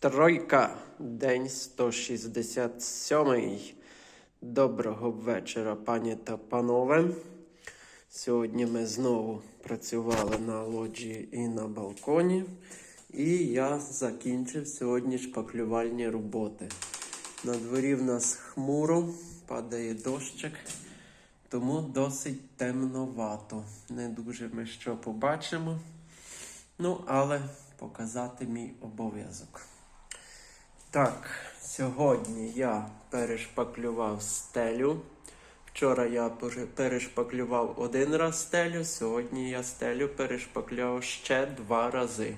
Тройка, день 167. Доброго вечора, пані та панове. Сьогодні ми знову працювали на лоджії і на балконі. І я закінчив сьогодні шпаклювальні роботи. На дворі в нас хмуро, падає дощик, тому досить темновато. Не дуже ми що побачимо. Ну, але показати мій обов'язок. Так, сьогодні я перешпаклював стелю. Вчора я перешпаклював один раз стелю, сьогодні я стелю перешпаклював ще два рази.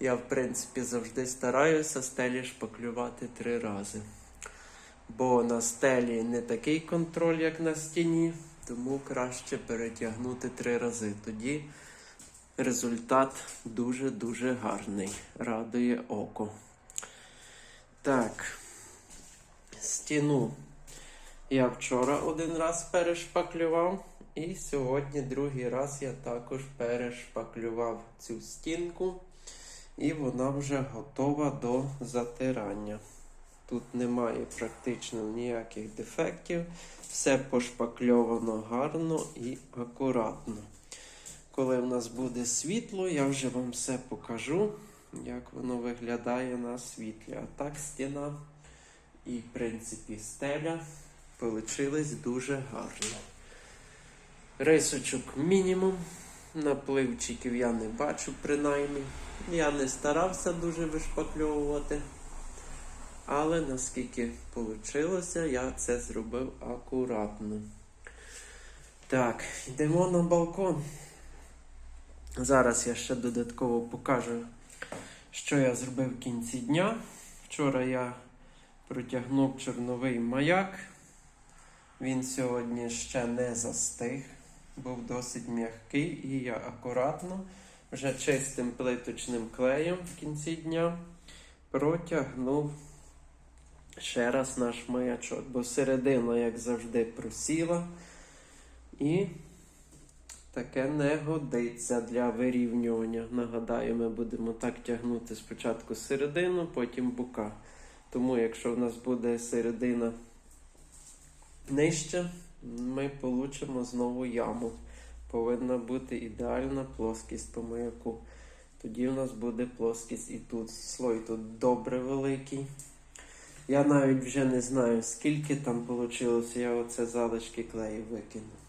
Я, в принципі, завжди стараюся стелі шпаклювати три рази. Бо на стелі не такий контроль, як на стіні, тому краще перетягнути три рази. Тоді результат дуже-дуже гарний. Радує око. Так. Стіну я вчора один раз перешпаклював, і сьогодні другий раз я також перешпаклював цю стінку, і вона вже готова до затирання. Тут немає практично ніяких дефектів, все пошпакльовано гарно і акуратно. Коли в нас буде світло, я вже вам все покажу, як воно виглядає на світлі. А так стіна і, в принципі, стеля получились дуже гарно. Рисочок мінімум. Напливчиків я не бачу, принаймні. Я не старався дуже вишпакльовувати. Але наскільки вийшло, я це зробив акуратно. Так, йдемо на балкон. Зараз я ще додатково покажу, що я зробив в кінці дня. Вчора я протягнув чорновий маяк. Він сьогодні ще не застиг, був досить м'який, і я акуратно, вже чистим плиточним клеєм в кінці дня протягнув ще раз наш маячок, бо середина, як завжди, просіла. І таке не годиться для вирівнювання. Нагадаю, ми будемо так тягнути спочатку середину, потім бока. Тому, якщо в нас буде середина нижче, ми получимо знову яму. Повинна бути ідеальна плоскість по маяку. Тоді в нас буде плоскість і тут. Слой тут добре великий. Я навіть вже не знаю, скільки там вийшло. Я оце залишки клею викину.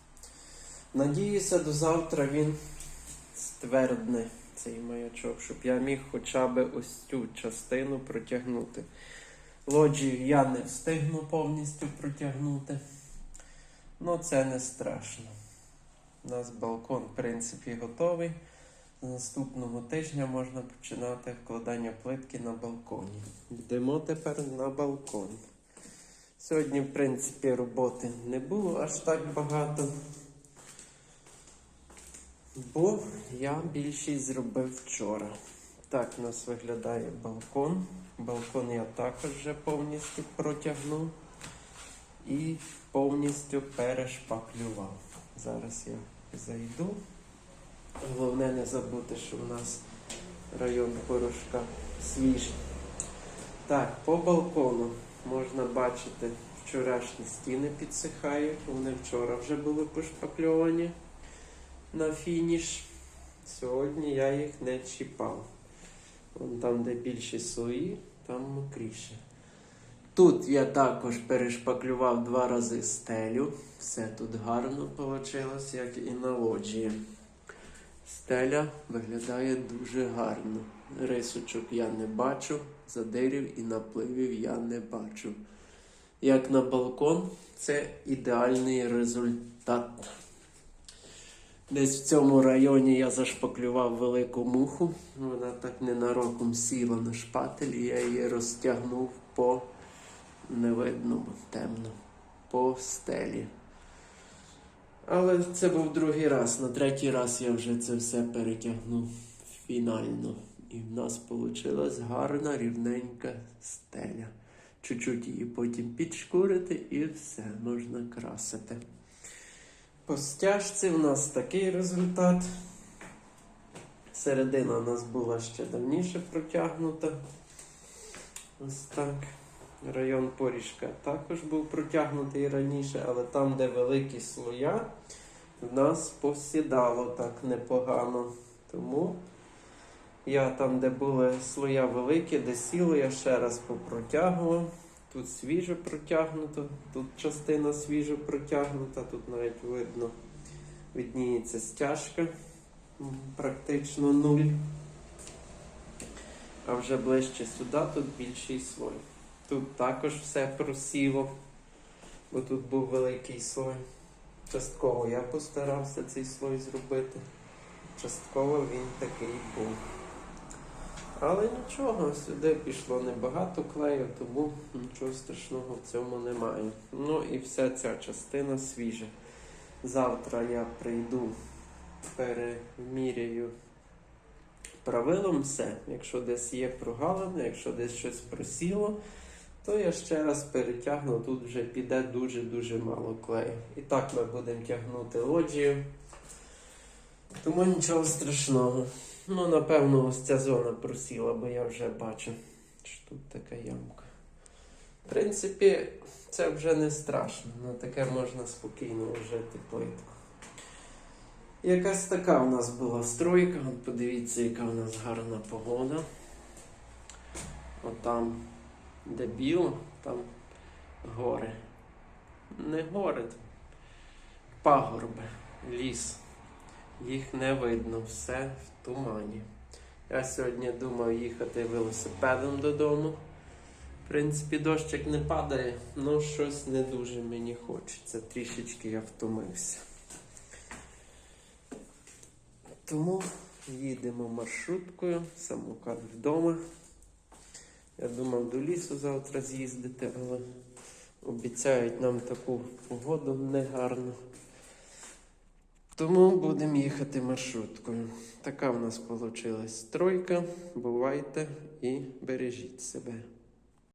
Надіюся, до завтра він ствердне цей маячок, щоб я міг хоча б ось цю частину протягнути. Лоджію я не встигну повністю протягнути. Ну, це не страшно. У нас балкон, в принципі, готовий. З наступного тижня можна починати вкладання плитки на балконі. Йдемо тепер на балкон. Сьогодні, в принципі, роботи не було аж так багато. Бо я більшість зробив вчора. Так у нас виглядає балкон. Балкон я також вже повністю протягнув і повністю перешпаклював. Зараз я зайду. Головне не забути, що в нас район порошка свіжий. Так, по балкону можна бачити, вчорашні стіни підсихають. Вони вчора вже були пошпакльовані на фініш. Сьогодні я їх не чіпав. Вон там, де більші слої, там мокріше. Тут я також перешпаклював два рази стелю. Все тут гарно вийшло, як і на лоджії. Стеля виглядає дуже гарно. Рисочок я не бачу, задирів і напливів я не бачу. Як на балкон, це ідеальний результат. Десь в цьому районі я зашпаклював велику муху. Вона так ненароком сіла на шпатель, і я її розтягнув по невидному, темно, по стелі. Але це був другий раз. На третій раз я вже це все перетягнув фінально. І в нас вийшла гарна рівненька стеля. Чуть-чуть її потім підшкурити і все можна красити. По стяжці в нас такий результат. Середина у нас була ще давніше протягнута. Ось так. Район Поріжка також був протягнутий раніше, але там, де великі слоя, в нас посідало так непогано. Тому я там, де були слоя великі, де сіло, я ще раз попротягував. Тут свіжо протягнуто, тут частина свіжо протягнута, тут навіть видно, видніється стяжка, практично нуль. А вже ближче сюди тут більший слой. Тут також все просіло, бо тут був великий слой. Частково я постарався цей слой зробити. Частково він такий був. Але нічого, сюди пішло небагато клею, тому нічого страшного в цьому немає. Ну і вся ця частина свіжа. Завтра я прийду, переміряю правилом все. Якщо десь є прогалини, якщо десь щось просіло, то я ще раз перетягну, тут вже піде дуже-дуже мало клею. І так ми будемо тягнути лоджію. Тому нічого страшного. Ну, напевно, ось ця зона просіла, бо я вже бачу, що тут така ямка. В принципі, це вже не страшно. На таке можна спокійно вжити плитку. Якась така у нас була стройка. От подивіться, яка у нас гарна погода. Отам, де біло, там гори. Не гори, пагорби, ліс. Їх не видно, все в тумані. Я сьогодні думав їхати велосипедом додому. В принципі, дощик не падає, але щось не дуже мені хочеться. Трішечки я втомився. Тому їдемо маршруткою, самокат вдома. Я думав до лісу завтра з'їздити, але обіцяють нам таку погоду негарну. Тому будемо їхати маршруткою. Така в нас вийшла стройка. Бувайте і бережіть себе.